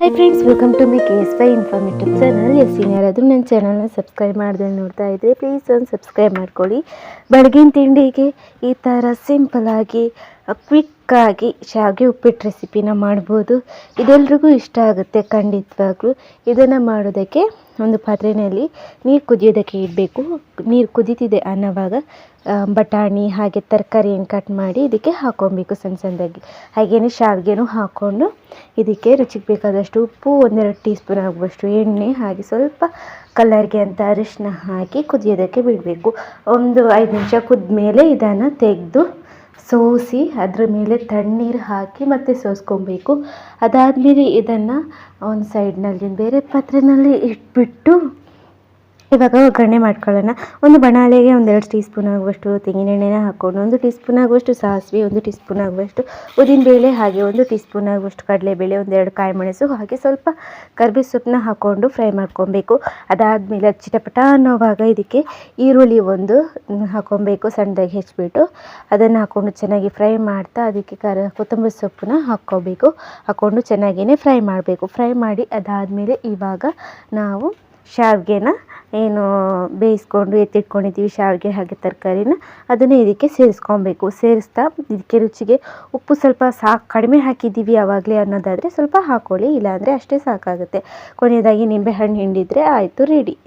Hi friends welcome to my K S Y informative channel S ಯಾರಾದರೂ ನನ್ನ ಚಾನಲ್ನ subscribe ಮಾಡಿದೆ ನೋಡ್ತಾ ಇದ್ದರೆ ಪ್ಲೀಸ್ ಒಂದು ಸಬ್ಸ್ಕ್ರೈಬ್ ಮಾಡ್ಕೊಳ್ಳಿ. ಬೆಳಗಿನ ತಿಂಡಿಗೆ ಈ ಥರ ಸಿಂಪಲಾಗಿ ಕ್ವಿಕ್ಕಾಗಿ ಶಾವಿಗೆ ಉಪ್ಪಿಟ್ಟು ರೆಸಿಪಿನ ಮಾಡ್ಬೋದು. ಇದೆಲ್ರಿಗೂ ಇಷ್ಟ ಆಗುತ್ತೆ ಖಂಡಿತವಾಗ್ಲೂ. ಇದನ್ನು ಮಾಡೋದಕ್ಕೆ ಒಂದು ಪಾತ್ರೆಯಲ್ಲಿ ನೀರು ಕುದಿಯೋದಕ್ಕೆ ಇಡಬೇಕು. ನೀರು ಕುದೀತಿದೆ ಅನ್ನೋವಾಗ ಬಟಾಣಿ ಹಾಗೆ ತರಕಾರಿಯನ್ನು ಕಟ್ ಮಾಡಿ ಇದಕ್ಕೆ ಹಾಕೊಬೇಕು ಸಣ್ಣ ಸಣ್ಣದಾಗಿ. ಹಾಗೆಯೇ ಶಾವಿಗೆನೂ ಹಾಕ್ಕೊಂಡು ಇದಕ್ಕೆ ರುಚಿಗೆ ಬೇಕಾದಷ್ಟು ಉಪ್ಪು, ಒಂದೆರಡು ಟೀ ಸ್ಪೂನ್ ಆಗುವಷ್ಟು ಎಣ್ಣೆ ಹಾಗೆ ಸ್ವಲ್ಪ ಕಲರ್ಗೆ ಅಂತ ಅರಿಶಿನ ಹಾಕಿ ಕುದಿಯೋದಕ್ಕೆ ಬಿಡಬೇಕು. ಒಂದು ಐದು ನಿಮಿಷ ಕುದ್ದ ಮೇಲೆ ಇದನ್ನು ತೆಗೆದು ಸೋಸಿ ಅದರ ಮೇಲೆ ತಣ್ಣೀರು ಹಾಕಿ ಮತ್ತೆ ಸೋಸ್ಕೊಬೇಕು. ಅದಾದಮೇಲೆ ಇದನ್ನು ಒಂದು ಸೈಡ್ನಲ್ಲಿ ಬೇರೆ ಪಾತ್ರೆಯಲ್ಲಿ ಇಟ್ಬಿಟ್ಟು ಇವಾಗ ಒಗ್ಗರಣೆ ಮಾಡ್ಕೊಳ್ಳೋಣ. ಒಂದು ಬಣಾಲೆಗೆ ಒಂದೆರಡು ಟೀ ಸ್ಪೂನ್ ಆಗುವಷ್ಟು, ತೆಂಗಿನೆಣ್ಣೆನ ಹಾಕ್ಕೊಂಡು ಒಂದು ಟೀ ಸ್ಪೂನ್ ಆಗುವಷ್ಟು ಸಾಸಿವೆ, ಒಂದು ಟೀ ಸ್ಪೂನ್ ಆಗುವಷ್ಟು ಉದ್ದಿನಬೇಳೆ, ಹಾಗೆ ಒಂದು ಟೀ ಸ್ಪೂನ್ ಆಗುವಷ್ಟು ಕಡಲೆಬೇಳೆ, ಒಂದೆರಡು ಕಾಯಿ ಮೆಣಸು ಹಾಗೆ ಸ್ವಲ್ಪ ಕರ್ಬೇ ಸೊಪ್ಪನ್ನ ಹಾಕ್ಕೊಂಡು ಫ್ರೈ ಮಾಡ್ಕೊಬೇಕು. ಅದಾದಮೇಲೆ ಚಿಟಪಟ ಅನ್ನೋವಾಗ ಇದಕ್ಕೆ ಈರುಳ್ಳಿ ಒಂದು ಹಾಕ್ಕೊಬೇಕು ಸಣ್ಣದಾಗಿ ಹೆಚ್ಚಿಬಿಟ್ಟು. ಅದನ್ನು ಹಾಕ್ಕೊಂಡು ಚೆನ್ನಾಗಿ ಫ್ರೈ ಮಾಡ್ತಾ ಅದಕ್ಕೆ ಕರ ಕೊತ್ತಂಬರಿ ಸೊಪ್ಪನ್ನ ಹಾಕ್ಕೋಬೇಕು. ಹಾಕ್ಕೊಂಡು ಚೆನ್ನಾಗಿಯೇ ಫ್ರೈ ಮಾಡಬೇಕು. ಫ್ರೈ ಮಾಡಿ ಅದಾದಮೇಲೆ ಇವಾಗ ನಾವು ಶಾವಿಗೆನ ಏನು ಬೇಯಿಸ್ಕೊಂಡು ಎತ್ತಿಟ್ಕೊಂಡಿದ್ದೀವಿ ಶಾವಿಗೆ ಹಾಗೆ ತರಕಾರಿನ, ಅದನ್ನು ಇದಕ್ಕೆ ಸೇರಿಸ್ಕೊಬೇಕು. ಸೇರಿಸ್ತಾ ಇದಕ್ಕೆ ರುಚಿಗೆ ಉಪ್ಪು ಸ್ವಲ್ಪ ಸಾಕು ಕಡಿಮೆ ಹಾಕಿದ್ದೀವಿ ಯಾವಾಗಲೇ ಅನ್ನೋದಾದರೆ ಸ್ವಲ್ಪ ಹಾಕ್ಕೊಳ್ಳಿ ಇಲ್ಲಾಂದರೆ ಅಷ್ಟೇ ಸಾಕಾಗುತ್ತೆ. ಕೊನೆಯದಾಗಿ ನಿಂಬೆಹಣ್ಣು ಹಿಂಡಿದರೆ ಆಯಿತು ರೆಡಿ